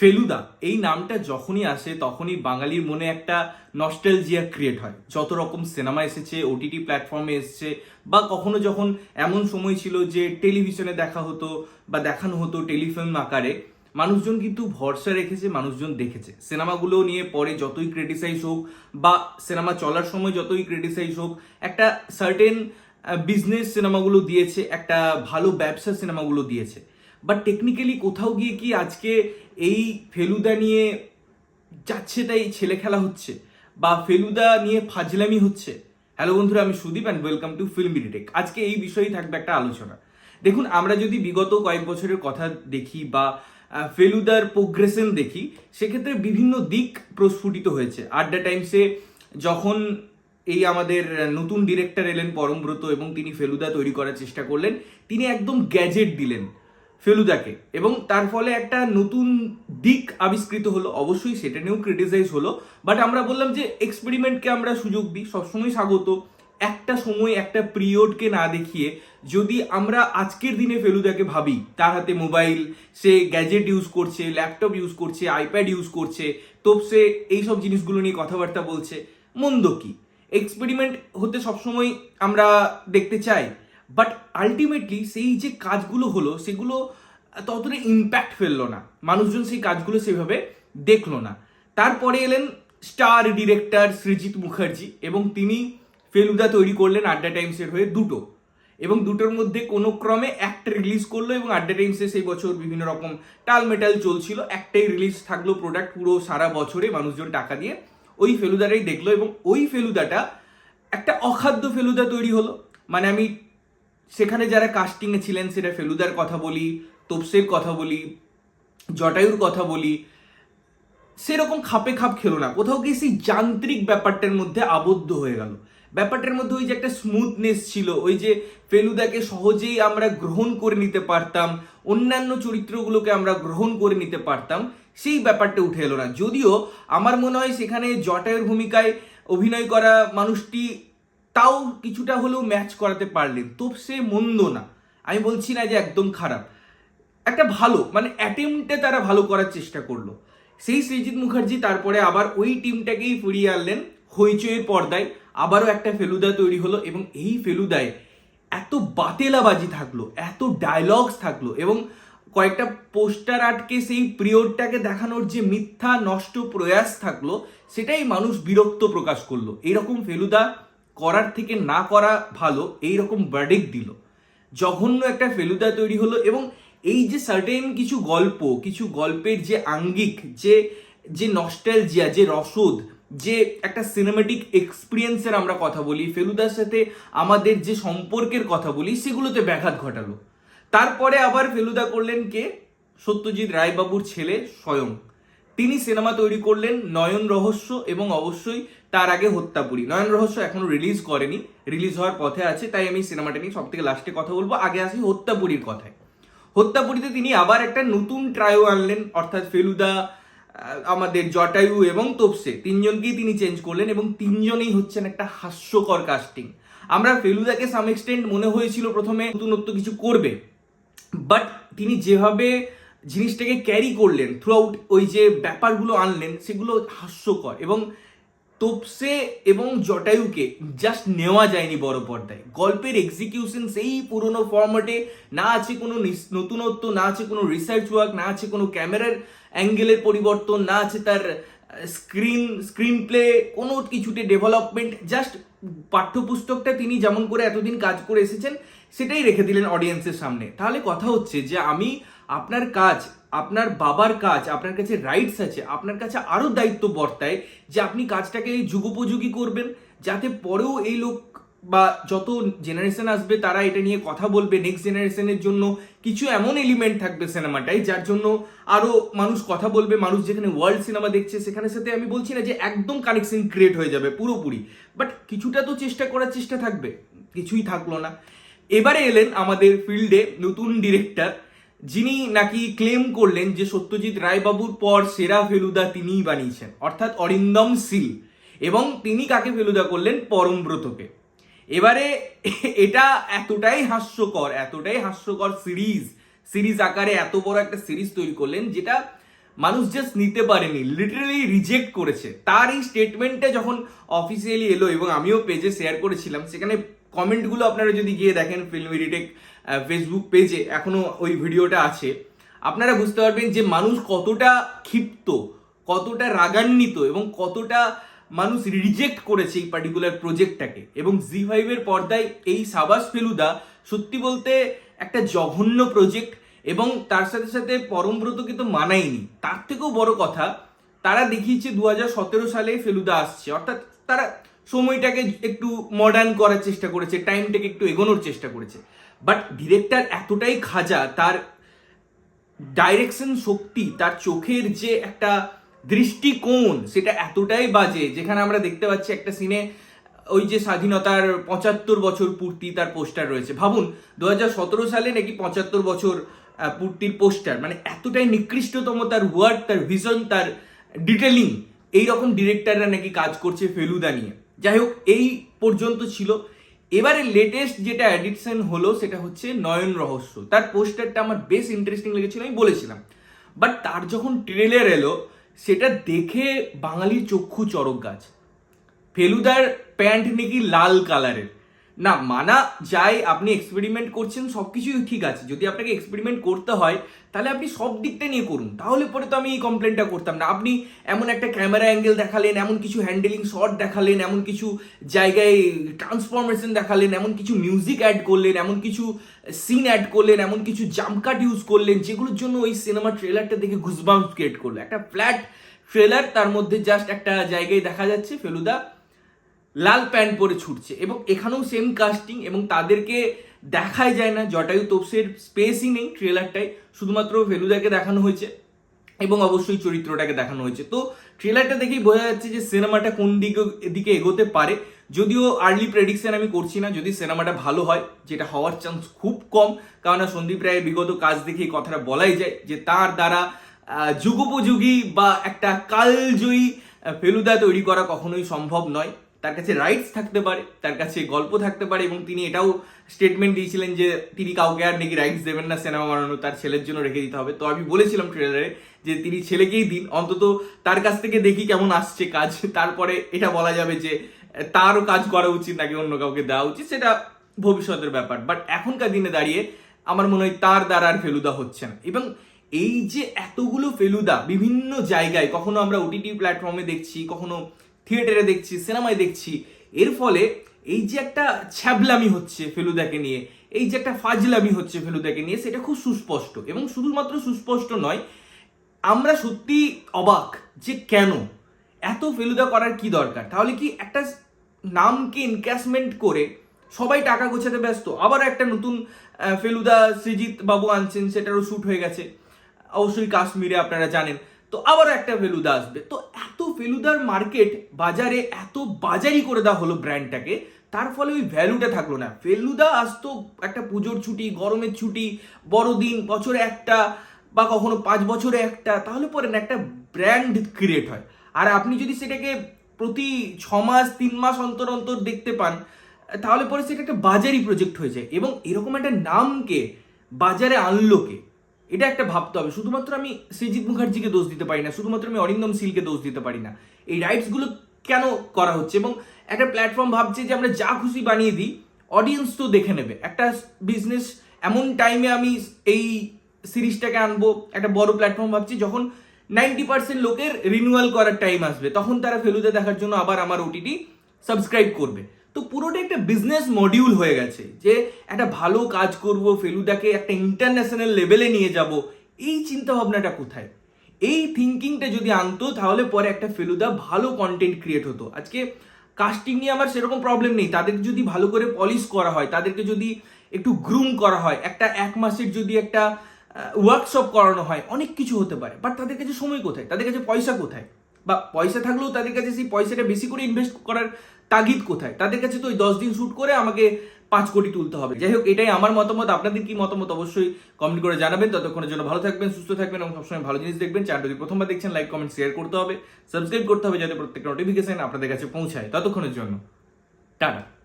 ফেলুদা, এই নামটা যখনই আসে তখনই বাঙালির মনে একটা নস্টেলজিয়া ক্রিয়েট হয়। যত রকম সিনেমা এসেছে ওটিটি প্ল্যাটফর্মে এসেছে, বা কখনো যখন এমন সময় ছিল যে টেলিভিশনে দেখা হতো বা দেখানো হতো টেলিফিল্ম আকারে, মানুষজন কিন্তু ভরসা রেখেছে, মানুষজন দেখেছে। সিনেমাগুলো নিয়ে পরে যতই ক্রিটিসাইজ হোক বা সিনেমা চলার সময় যতই ক্রিটিসাইজ হোক, একটা সার্টেন বিজনেস সিনেমাগুলো দিয়েছে, একটা ভালো ব্যবসা সিনেমাগুলো দিয়েছে। টেকনিক্যালি কোথাও গিয়ে কি আজকে এই ফেলুদা নিয়ে যাচ্ছে তাই ছেলে খেলা হচ্ছে? বা ফেলুদা নিয়ে ফাজলামি হচ্ছে? হ্যালো বন্ধুরা, আমি Sudip and welcome to film BD tech আজকে এই বিষয়েই থাকবে একটা আলোচনা। দেখুন, আমরা যদি বিগত কয়েক বছরের কথা দেখি বা ফেলুদার প্রোগ্রেশন দেখি, সেক্ষেত্রে বিভিন্ন দিক প্রস্ফুটিত হয়েছে। আড্ডা টাইমসে যখন এই আমাদের নতুন ডিরেক্টর এলেন পরমব্রত এবং তিনি ফেলুদা তৈরি করার চেষ্টা করলেন, তিনি একদম গ্যাজেট দিলেন। ফেলুদাকে। এবং তার ফলে একটা নতুন দিক আবিষ্কৃত হলো। অবশ্যই সেটা নিয়েও ক্রিটিসাইজ হলো। বাট আমরা বললাম যে এক্সপেরিমেন্টকে আমরা সুযোগ দিই। সবসময় স্বাগত। একটা সময় একটা পিরিয়ডকে না দেখিয়ে যদি আমরা আজকের দিনে ফেলুদাকে ভাবি, তার হাতে মোবাইল সে গ্যাজেট ইউজ করছে ল্যাপটপ ইউজ করছে আইপ্যাড ইউজ করছে, তো সে এইসব জিনিসগুলো নিয়ে কথাবার্তা বলছে, মন্দ কি? এক্সপেরিমেন্ট হতে সবসময় আমরা দেখতে চাই। বাট আলটিমেটলি সেই যে কাজগুলো হলো, সেগুলো ততটা ইম্প্যাক্ট ফেলল না। মানুষজন সেই কাজগুলো সেভাবে দেখল না। তারপরে এলেন স্টার ডিরেক্টর সৃজিত মুখার্জি এবং তিনি ফেলুদা তৈরি করলেন আড্ডা টাইমসের হয়ে দুটো। এবং দুটোর মধ্যে কোনো ক্রমে একটা রিলিজ করল এবং আড্ডা টাইমসে সেই বছর বিভিন্ন রকম টাল মেটাল চলছিল, একটাই রিলিজ থাকল প্রোডাক্ট পুরো সারা বছরে মানুষজন টাকা দিয়ে। ওই ফেলুদাটাই দেখল এবং ওই ফেলুদাটা একটা অখাদ্য ফেলুদা তৈরি হলো। মানে আমি সেখানে যারা কাস্টিংয়ে ছিলেন, সেটা ফেলুদার কথা বলি, তোপসের কথা বলি, জটায়ুর কথা বলি, সেরকম খাপে খাপ খেলো না। কোথাও গিয়ে সেই যান্ত্রিক ব্যাপারটার মধ্যে আবদ্ধ হয়ে গেল। ব্যাপারটার মধ্যে ওই যে একটা স্মুথনেস ছিল, ওই যে ফেলুদাকে সহজেই আমরা গ্রহণ করে নিতে পারতাম, অন্যান্য চরিত্রগুলোকে আমরা গ্রহণ করে নিতে পারতাম, সেই ব্যাপারটা উঠে এলো না। যদিও আমার মনে হয় সেখানে জটায়ুর ভূমিকায় অভিনয় করা মানুষটি তাও কিছুটা হলেও ম্যাচ করাতে পারলেন। তো সে মন্দ না। আমি বলছি না যে একদম খারাপ। একটা ভালো মানে অ্যাটেম্পটে তারা ভালো করার চেষ্টা করল। সেই সৃজিত মুখার্জি তারপরে আবার ওই টিমটাকেই ফিরিয়ে আনলেন হইচইয়ের পর্দায়। আবারও একটা ফেলুদা তৈরি হলো এবং এই ফেলুদায় এত বাতেলাবাজি থাকল, এত ডায়লগস থাকল এবং কয়েকটা পোস্টার আটকে সেই পিরিয়ডটাকে দেখানোর যে মিথ্যা নষ্ট প্রয়াস থাকল, সেটাই মানুষ বিরক্ত প্রকাশ করল। এরকম ফেলুদা করার থেকে না করা ভালো, এইরকম বার্ডিক দিল। জঘন্য একটা ফেলুদা তৈরি হলো এবং এই যে সার্টেন কিছু গল্প, কিছু গল্পের যে আঙ্গিক, যে যে নস্টালজিয়া যে রসদ, যে একটা সিনেমাটিক এক্সপিরিয়েন্সের আমরা কথা বলি, ফেলুদার সাথে আমাদের যে সম্পর্কের কথা বলি, সেগুলোতে ব্যাঘাত ঘটালো। তারপরে আবার ফেলুদা করলেন কে? সত্যজিৎ রায়বাবুর ছেলে স্বয়ং। তিনি সিনেমা তৈরি করলেন নয়ন রহস্য এবং অবশ্যই তার আগে হত্যাপুরী নয়ন রহস্য এখনও রিলিজ করেনি। রিলিজ হওয়ার পথে আছে, তাই আমি সিনেমাটা নিয়ে সব থেকে লাস্টে কথা বলব। আগে আসি হত্যাপুরীর কথায়। হত্যাপুরীতে তিনি আবার একটা নতুন ট্রায়ো আনলেন, অর্থাৎ ফেলুদা আমাদের জটায়ু এবং তোপসে। তিনজনকেই তিনি চেঞ্জ করলেন এবং তিনজনেই হচ্ছেন একটা হাস্যকর কাস্টিং আমরা ফেলুদাকে সাম এক্সটেন্ট মনে হয়েছিল প্রথমে নতুনত্ব কিছু করবে। বাট তিনি যেভাবে জিনিসটাকে ক্যারি করলেন থ্রু আউট ওই যে ব্যাপারগুলো আনলেন, সেগুলো হাস্যকর এবং তোপসে এবং জটায়ুকে জাস্ট নেওয়া যায়নি বড় পর্দায়। গল্পের এক্সিকিউশন সেই পুরনো ফর্ম্যাটে না আছে কোনো নতুনত্ব, না আছে কোনো রিসার্চ ওয়ার্ক না আছে কোনো ক্যামেরার অ্যাঙ্গেলের পরিবর্তন, না আছে তার স্ক্রিন স্ক্রিন প্লে কোনো কিছুতে ডেভেলপমেন্ট জাস্ট পাঠ্যপুস্তকটা তিনি যেমন করে এতদিন কাজ করে এসেছেন, সেটাই রেখে দিলেন অডিয়েন্সের সামনে। তাহলে কথা হচ্ছে যে আমি আপনার কাজ আপনার বাবার কাজ, আপনার কাছে রাইটস আছে, আপনার কাছে আরও দায়িত্ব বর্তায় যে আপনি কাজটাকে যুগোপযোগী করবেন, যাতে পরেও এই লোক বা যত জেনারেশন আসবে তারা এটা নিয়ে কথা বলবে নেক্সট জেনারেশনের জন্য কিছু এমন এলিমেন্ট থাকবে সিনেমাটায় যার জন্য আরও মানুষ কথা বলবে, মানুষ যেখানে ওয়ার্ল্ড সিনেমা দেখছে সেখানে সাথে আমি বলছি না যে একদম কানেকশন ক্রিয়েট হয়ে যাবে পুরোপুরি বাট কিছুটা তো চেষ্টা করার চেষ্টা থাকবে, কিছুই থাকল না। এবারে এলেন আমাদের ফিল্ডে নতুন ডিরেক্টর যিনি নাকি ক্লেম করলেন যে সত্যজিৎ রায়বাবুর পর সেরা ফেলুদা তিনিই বানিয়েছেন, অর্থাৎ অরিন্দম সিল। এবং তিনি কাকে ফেলুদা করলেন? পরমব্রতকে। এবারে এটা এতটাই হাস্যকর এতটাই হাস্যকর সিরিজ সিরিজ আকারে এত বড় একটা সিরিজ তৈরি করলেন যেটা মানুষ জাস্ট নিতে পারেনি লিটারালি রিজেক্ট করেছে। তার এই স্টেটমেন্টটা যখন অফিসিয়ালি এলো এবং আমিও পেজে শেয়ার করেছিলাম, সেখানে কমেন্টগুলো আপনারা যদি গিয়ে দেখেন ফিল্ম রিটেক ফেসবুক পেজে এখনও ওই ভিডিওটা আছে, আপনারা বুঝতে পারবেন যে মানুষ কতটা ক্ষিপ্ত, কতটা রাগান্বিত এবং কতটা মানুষ রিজেক্ট করেছে এই পার্টিকুলার প্রজেক্টটাকে এবং জি ফাইভের পর্দায় এই সাবাস ফেলুদা সত্যি বলতে একটা জঘন্য প্রজেক্ট এবং তার সাথে সাথে পরমব্রতকে তো মানায়নি। তার থেকেও বড় কথা, তারা দেখিয়েছে দু হাজার সতেরো সালে ফেলুদা আসছে। অর্থাৎ তারা সময়টাকে একটু মডার্ন করার চেষ্টা করেছে টাইমটাকে একটু এগোনোর চেষ্টা করেছে। বাট ডিরেক্টর এতটাই খাজা, তার ডাইরেকশন শক্তি, তার চোখের যে একটা দৃষ্টিকোণ, সেটা এতটাই বাজে, যেখানে আমরা দেখতে পাচ্ছি একটা সিনে ওই যে স্বাধীনতার পঁচাত্তর বছর পূর্তি তার পোস্টার রয়েছে। ভাবুন, দু সতেরো সালে নাকি পঁচাত্তর বছর পূর্তির পোস্টার মানে এতটাই নিকৃষ্টতম তার ওয়ার্ড তার ভিশন তার ডিটেলিং এইরকম ডিরেক্টররা নাকি কাজ করছে ফেলুদা নিয়ে। যাই হোক এই পর্যন্ত ছিল। এবারে লেটেস্ট যেটা এডিটশন হলো সেটা হচ্ছে নয়ন রহস্য। তার পোস্টারটা আমার বেশ ইন্টারেস্টিং লেগেছিল, আমি বলেছিলাম। বাট তার যখন ট্রেলার এলো, সেটা দেখে বাঙালির চক্ষু চরক গাছ। ফেলুদার প্যান্ট নাকি লাল কালারের না, মানা যায়, আপনি এক্সপেরিমেন্ট করছেন সব কিছুই ঠিক আছে। যদি আপনাকে এক্সপেরিমেন্ট করতে হয়, তাহলে আপনি সব দিকটা নিয়ে করুন। তাহলে পরে তো আমি এই কমপ্লেনটা করতাম না। আপনি এমন একটা ক্যামেরা অ্যাঙ্গেল দেখালেন, এমন কিছু হ্যান্ডেলিং শট দেখালেন, এমন কিছু জায়গায় ট্রান্সফরমেশন দেখালেন, এমন কিছু মিউজিক অ্যাড করলেন, এমন কিছু সিন অ্যাড করলেন, এমন কিছু জামকাট ইউজ করলেন, যেগুলোর জন্য ওই সিনেমা ট্রেলারটা দেখে ঘুসবাম ক্রিয়েট করল। একটা ফ্ল্যাট ট্রেলার তার মধ্যে জাস্ট একটা জায়গায় দেখা যাচ্ছে, ফেলুদা। লাল প্যান্ট পরে ছুটছে এবং এখানেও সেম কাস্টিং এবং তাদেরকে দেখাই যায় না। জটায়ু তোপসের স্পেসই নেই ট্রেলারটাই শুধুমাত্র ফেলুদাকে দেখানো হয়েছে এবং অবশ্যই চরিত্রটাকে দেখানো হয়েছে। তো ট্রেলারটা দেখেই বোঝা যাচ্ছে যে সিনেমাটা কোন দিকে দিকে এগোতে পারে। যদিও আর্লি প্রেডিকশন আমি করছি না। যদি সিনেমাটা ভালো হয়, যেটা হওয়ার চান্স খুব কম কারণ সন্দীপ রায়ের বিগত কাজ দেখে কথাটা বলাই যায় যে তার দ্বারা যুগোপযোগী বা একটা কালজয়ী ফেলুদা তৈরি করা কখনোই সম্ভব নয়। তার কাছে রাইটস থাকতে পারে, তার কাছে গল্প থাকতে পারে এবং তিনি এটাও স্টেটমেন্ট দিয়েছিলেন যে তিনি কাউকে আর নাকি রাইটস দেবেন না সিনেমা বানানো তার ছেলের জন্য রেখে দিতে হবে। তো আমি বলেছিলাম ট্রেলারে যে তিনি ছেলেকেই দিন, অন্তত তার কাছ থেকে দেখি কেমন আসছে কাজ, তারপরে এটা বলা যাবে যে তারও কাজ করা উচিত নাকি অন্য কাউকে দেওয়া উচিত, সেটা ভবিষ্যতের ব্যাপার। বাট এখনকার দিনে দাঁড়িয়ে আমার মনে হয় তার দ্বারা আর ফেলুদা হচ্ছে না। এবং এই যে এতগুলো ফেলুদা বিভিন্ন জায়গায়, কখনো আমরা ওটিটি প্ল্যাটফর্মে দেখছি, কখনো থিয়েটারে দেখছি, সিনেমায় দেখছি। এর ফলে এই যে একটা ছ্যাবলামি হচ্ছে ফেলুদাকে নিয়ে, এই যে একটা ফাজলামি হচ্ছে ফেলুদাকে নিয়ে, সেটা খুব সুস্পষ্ট। এবং শুধুমাত্র সুস্পষ্ট নয়, আমরা সত্যি অবাক যে কেন এত ফেলুদা করার কি দরকার? তাহলে কি একটা নামকে ইনক্যাশমেন্ট করে সবাই টাকা গোছাতে ব্যস্ত? আবার একটা নতুন ফেলুদা সৃজিত বাবু আনছেন, সেটারও শ্যুট হয়ে গেছে। অবশ্যই কাশ্মীরে আপনারা জানেন। তো আবার একটা ফেলুদা আসবে। তো এত ফেলুদার মার্কেট বাজারে এত বাজারি করে দেওয়া হলো ব্র্যান্ডটাকে, তার ফলে ওই ভ্যালুটা থাকল না। ফেলুদা আসতো একটা পুজোর ছুটি, গরমের ছুটি, বড়দিন, বছরে একটা বা কখনো পাঁচ বছরে একটা, তাহলে পরে না, একটা ব্র্যান্ড ক্রিয়েট হয়। আর আপনি যদি সেটাকে প্রতি ছ মাস, তিন মাস অন্তর অন্তর দেখতে পান, তাহলে পরে সেটা একটা বাজারি প্রজেক্ট হয়ে যায়। এবং এরকম একটা নামকে বাজারে আনলো কে? এটা একটা ভাবতে হবে। শুধুমাত্র আমি সৃজিৎ মুখার্জিকে দোষ দিতে পারি না, শুধুমাত্র আমি অরিন্দম সিলকে দোষ দিতে পারি না। এই রাইটসগুলো কেন করা হচ্ছে? এবং একটা প্ল্যাটফর্ম ভাবছে যে আমরা যা খুশি বানিয়ে দিই অডিয়েন্স তো দেখে নেবে। একটা বিজনেস এমন টাইমে আমি এই সিরিজটাকে আনব, একটা বড় প্ল্যাটফর্ম ভাবছি, যখন নাইনটি পার্সেন্ট লোকের রিনিউয়াল করার টাইম আসবে, তখন তারা ফেলুদা দেখার জন্য আবার আমার ওটিটি সাবস্ক্রাইব করবে। তো পুরোটা একটা বিজনেস মডিউল হয়ে গেছে, যে একটা ভালো কাজ করব, ফেলুদাকে একটা ইন্টারন্যাশনাল লেভেলে নিয়ে যাব, এই চিন্তা ভাবনাটা কোথায়? এই থিঙ্কিংটা যদি আনতো, তাহলে পরে একটা ফেলুদা ভালো কন্টেন্ট ক্রিয়েট হতো। আজকে কাস্টিং নিয়ে আমার সেরকম প্রবলেম নেই। তাদের যদি ভালো করে পলিশ করা হয়, তাদেরকে যদি একটু গ্রুম করা হয়, একটা এক মাসের যদি একটা ওয়ার্কশপ করানো হয়, অনেক কিছু হতে পারে। বাট তাদের কাছে সময় কোথায়? তাদের কাছে পয়সা কোথায়? বা পয়সা থাকলেও তাদের কাছে সেই পয়সাটা বেশি করে ইনভেস্ট করার তাগিদ কোথায়? তাদের কাছে তো ওই দশ দিন শ্যুট করে আমাকে পাঁচ কোটি তুলতে হবে। যাই হোক, এটাই আমার মতামত। আপনাদের কি মতামত অবশ্যই কমেন্ট করে জানাবেন। ততক্ষণের জন্য ভালো থাকবেন, সুস্থ থাকবেন এবং সবসময় ভালো জিনিস দেখবেন। চ্যানেল প্রথমবার দেখছেন লাইক কমেন্ট শেয়ার করতে হবে। সাবস্ক্রাইব করতে হবে যাতে প্রত্যেকটা নোটিফিকেশন আপনাদের কাছে পৌঁছায়। ততক্ষণের জন্য, টাটা।